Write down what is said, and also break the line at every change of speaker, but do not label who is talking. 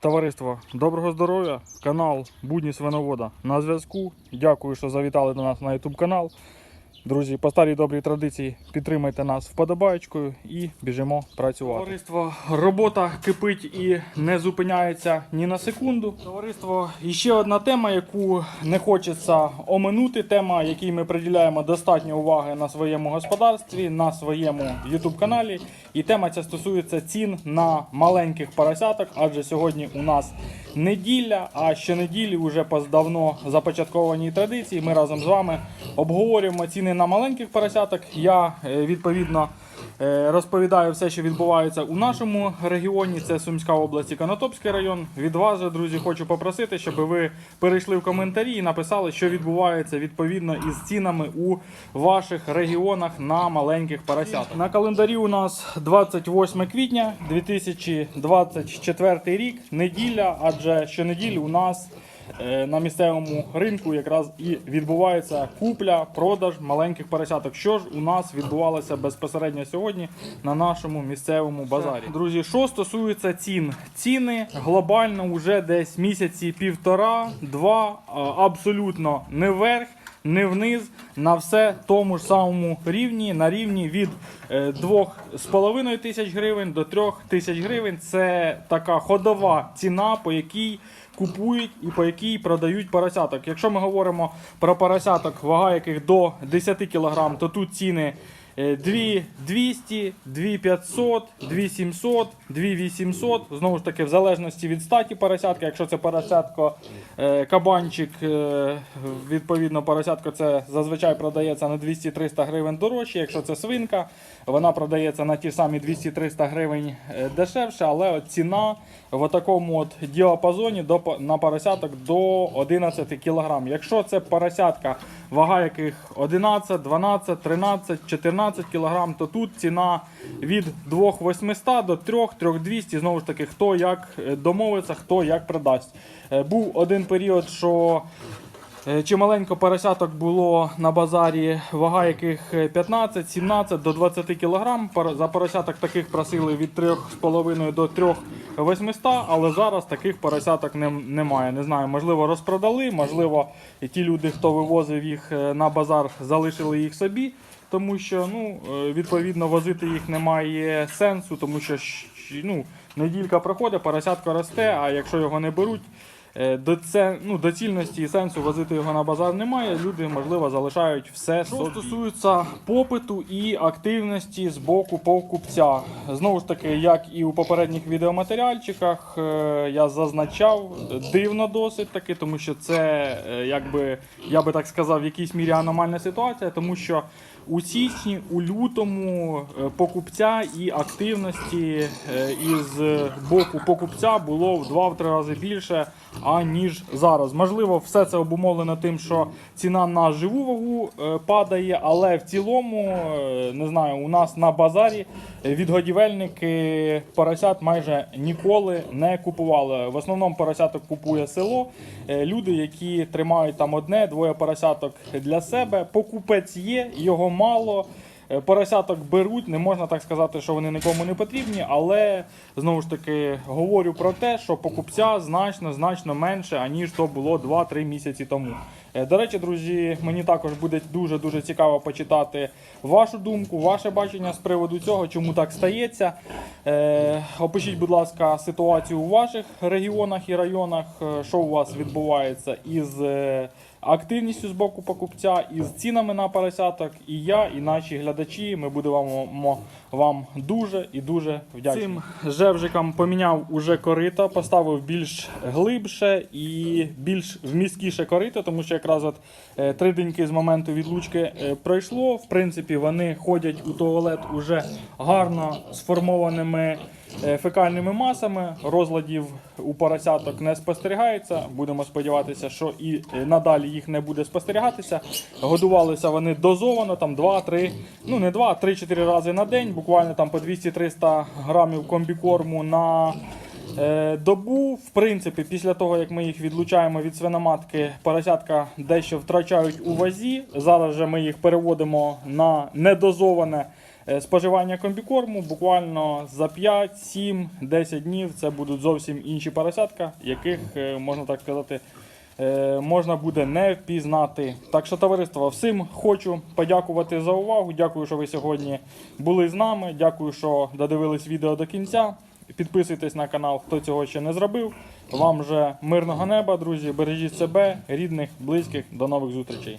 Товариство, доброго здоров'я! Канал Будні Свиновода на зв'язку. Дякую, що завітали до нас на YouTube канал. Друзі, по старій добрій традиції підтримайте нас вподобаєчкою і біжимо працювати. Товариство, робота кипить і не зупиняється ні на секунду. Товариство, і ще одна тема, яку не хочеться оминути. Тема, якій ми приділяємо достатньо уваги на своєму господарстві, на своєму YouTube каналі. І тема ця стосується цін на маленьких поросяток, адже сьогодні у нас неділя, а щонеділі вже по давно започаткованій традиції. Ми разом з вами обговорюємо ціни на маленьких поросяток. Я е, відповідно розповідаю все, що відбувається у нашому регіоні. Це Сумська область і Конотопський район. Від вас, же, друзі, хочу попросити, щоб ви перейшли в коментарі і написали, що відбувається відповідно із цінами у ваших регіонах на маленьких поросяток. На календарі у нас 28 квітня 2024 рік, неділя, адже щонеділі у нас е, на місцевому ринку якраз і відбувається купля, продаж маленьких поросяток. Що ж у нас відбувалося безпосередньо сьогодні на нашому місцевому базарі. Друзі, що стосується цін, ціни глобально вже десь місяці півтора-два, абсолютно не вверх. Не вниз на все тому ж самому рівні, на рівні від е, 2,5 тисяч гривень до 3 тисяч гривень. Це така ходова ціна, по якій купують і по якій продають поросяток. Якщо ми говоримо про поросяток, вага яких до 10 кг, то тут ціни е, 2200, 2500, 2700, 2800. Знову ж таки, в залежності від статі поросятка. Якщо це поросятко е, кабанчик, е, відповідно, поросятко це зазвичай продається на 200-300 гривень дорожче. Якщо це свинка, вона продається на ті самі 200-300 гривень е, дешевше, але от ціна в такому от діапазоні на поросяток до 11 кг. Якщо це поросятка, вага яких 11, 12, 13, 14 кг, то тут ціна від 2800 до 3, 3200, знову ж таки, хто як е, домовиться, хто як продасть. Е, Був один період, що Чималенько поросяток було на базарі, вага яких 15-17 до 20 кг. За поросяток таких просили від 3,5 до 3,800, але зараз таких поросяток немає. Не знаю, можливо, розпродали, можливо, ті люди, хто вивозив їх е, на базар, залишили їх собі. Тому що ну, е, відповідно возити їх немає сенсу, тому що ну, неділька проходить, поросятко росте, а якщо його не беруть, Е, До це ну доцільності і сенсу возити його на базар немає. Люди можливо залишають все. Що стосується попиту і активності з боку покупця. Знову ж таки, як і у попередніх відеоматеріальчиках, е, я зазначав дивно досить таки, тому що це е, якби я би так сказав, в якійсь мірі аномальна ситуація, тому що. У січні, у лютому е, покупця і активності е, із боку покупця було в 2-3 рази більше, аніж зараз. Можливо, все це обумовлено тим, що ціна на живу вагу е, падає, але в цілому, е, не знаю, у нас на базарі відгодівельники поросят майже ніколи не купували. В основному поросяток купує село. Е, Люди, які тримають там одне, двоє поросяток для себе. Покупець є, його мало. Е, Поросяток беруть, не можна так сказати, що вони нікому не потрібні, але знову ж таки говорю про те, що покупця значно значно менше, аніж то було 2-3 місяці тому. Е, До речі, друзі, мені також буде дуже дуже цікаво почитати вашу думку, ваше бачення з приводу цього, чому так стається. Е, опишіть, будь ласка, ситуацію у ваших регіонах і районах, що у вас відбувається із. Активністю з боку покупця і з цінами на поросяток. І я, і наші глядачі. Ми будемо вам дуже і дуже вдячні. Цим жевжикам поміняв уже корито, поставив більш глибше і більш вмісткіше корито, тому що якраз от е, три деньки з моменту відлучки е, пройшло. В принципі, вони ходять у туалет уже гарно сформованими. Е, Фекальними масами розладів у поросяток не спостерігається. Будемо сподіватися, що і е, надалі їх не буде спостерігатися. Годувалися вони дозовано, там 2-3, ну не 2, 3-4 рази на день, буквально там по 200-300 грамів комбікорму на е, добу. В принципі, після того, як ми їх відлучаємо від свиноматки, поросятка дещо втрачають у вазі. Зараз же ми їх переводимо на недозоване споживання комбікорму буквально за 5, 7, 10 днів це будуть зовсім інші поросятка, яких, е, можна так сказати, е, можна буде не впізнати. Так що, товариство, всім хочу подякувати за увагу. Дякую, що ви сьогодні були з нами. Дякую, що додивились відео до кінця. Підписуйтесь на канал, хто цього ще не зробив. Вам же мирного неба, друзі. Бережіть себе, рідних, близьких. До нових зустрічей.